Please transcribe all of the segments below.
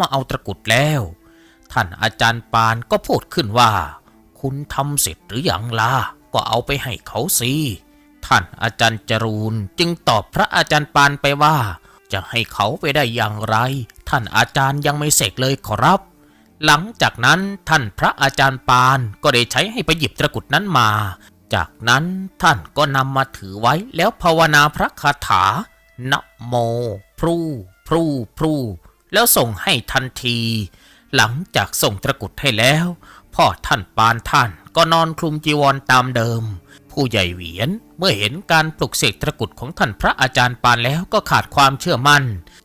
มาเอาตะกุดแล้ว ท่านอาจารย์ปานก็พูดขึ้นว่า คุณทำเสร็จหรืออยังล่ะก็เอาไปให้เขาสิท่านอาจารย์จรูนจึงตอบพระอาจารย์ปานไปว่า จะให้เขาไปได้อย่างไร ท่านอาจารย์ยังไม่เสกเลยขอรับ หลังจากนั้นท่านพระอาจารย์ปานก็ได้ใช้ให้ไปหยิบตะกุดนั้นมา จากนั้นท่านก็นำมาถือไว้แล้วภาวนาพระคาถานะโม พรูพรูพรู แล้วส่งให้ทันที หลังจากส่งตะกุดให้แล้ว พ่อท่านปานท่านก็นอนคลุมจีวรตามเดิม ผู้ใหญ่เหวียนเมื่อเห็นการปลุกเสกตะกุดของท่านพระอาจารย์ปานแล้วก็ขาดความเชื่อมั่น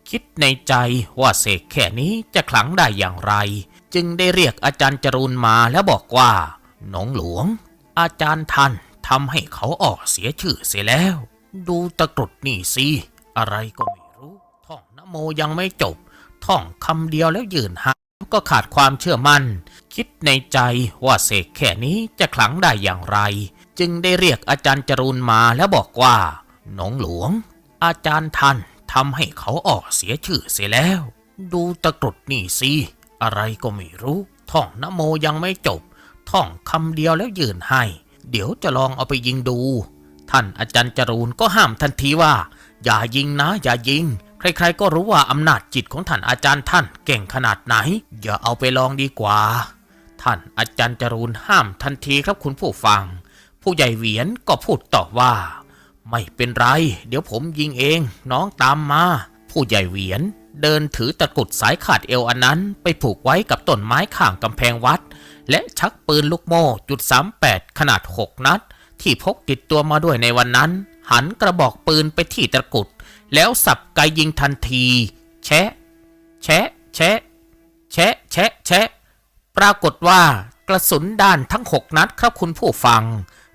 คิดในใจว่าเสกแค่นี้จะขลังได้อย่างไร จึงได้เรียกอาจารย์จรูนมาแล้วบอกว่าหนองหลวง อาจารย์ท่านทำให้เขาออกเสียชื่อเสียแล้ว ดูตะกรุดนี่สิ อะไรก็ไม่รู้ ท่องนโมยังไม่จบ ท่องคำเดียวแล้วยืนหาก็ขาดความเชื่อมั่น คิดในใจว่าเสกแค่นี้จะขลังได้อย่างไร จึงได้เรียกอาจารย์จรูนมาแล้วบอกว่าหนองหลวง อาจารย์ท่านทำให้เขาออกเสียชื่อเสียแล้ว ดูตะกรุดนี่สิ อะไรก็ไม่รู้ ท่องนโมยังไม่จบ ท่องคำเดียวแล้วยืนให้ เดี๋ยวจะลองเอาไปยิงดู ท่านอาจารย์จรูนก็ห้ามทันทีว่า อย่ายิงนะ อย่ายิง ใครๆก็รู้ว่าอำนาจจิตของท่านอาจารย์ท่านเก่งขนาดไหน อย่าเอาไปลองดีกว่า ท่านอาจารย์จรูนห้ามทันทีครับคุณผู้ฟัง ผู้ใหญ่เหวียนก็พูดต่อว่า ไม่เป็นไร เดี๋ยวผมยิงเองน้องตามมา ผู้ใหญ่เหวียนเดินถือตะกรุดสายขาดเอวอันนั้น ไปผูกไว้กับต้นไม้ข้างกำแพงวัด และชักปืนลูกโม่จุด38ขนาด6นัด ที่พกติดตัวมาด้วยในวันนั้น หันกระบอกปืนไปที่ตะกรุด แล้วสับไกยิงทันที แชะ แชะ แชะ แชะ แชะ แชะ ปรากฏว่ากระสุนด้านทั้ง6นัดครับคุณผู้ฟัง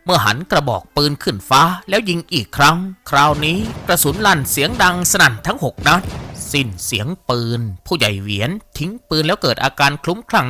เมื่อหันกระบอกปืนขึ้นฟ้าแล้วยิงอีกครั้ง คราวนี้กระสุนลั่นเสียงดังสนั่นทั้ง6นัด สิ้นเสียงปืน ผู้ใหญ่เหวียนทิ้งปืนแล้วเกิดอาการคลุ้มคลั่ง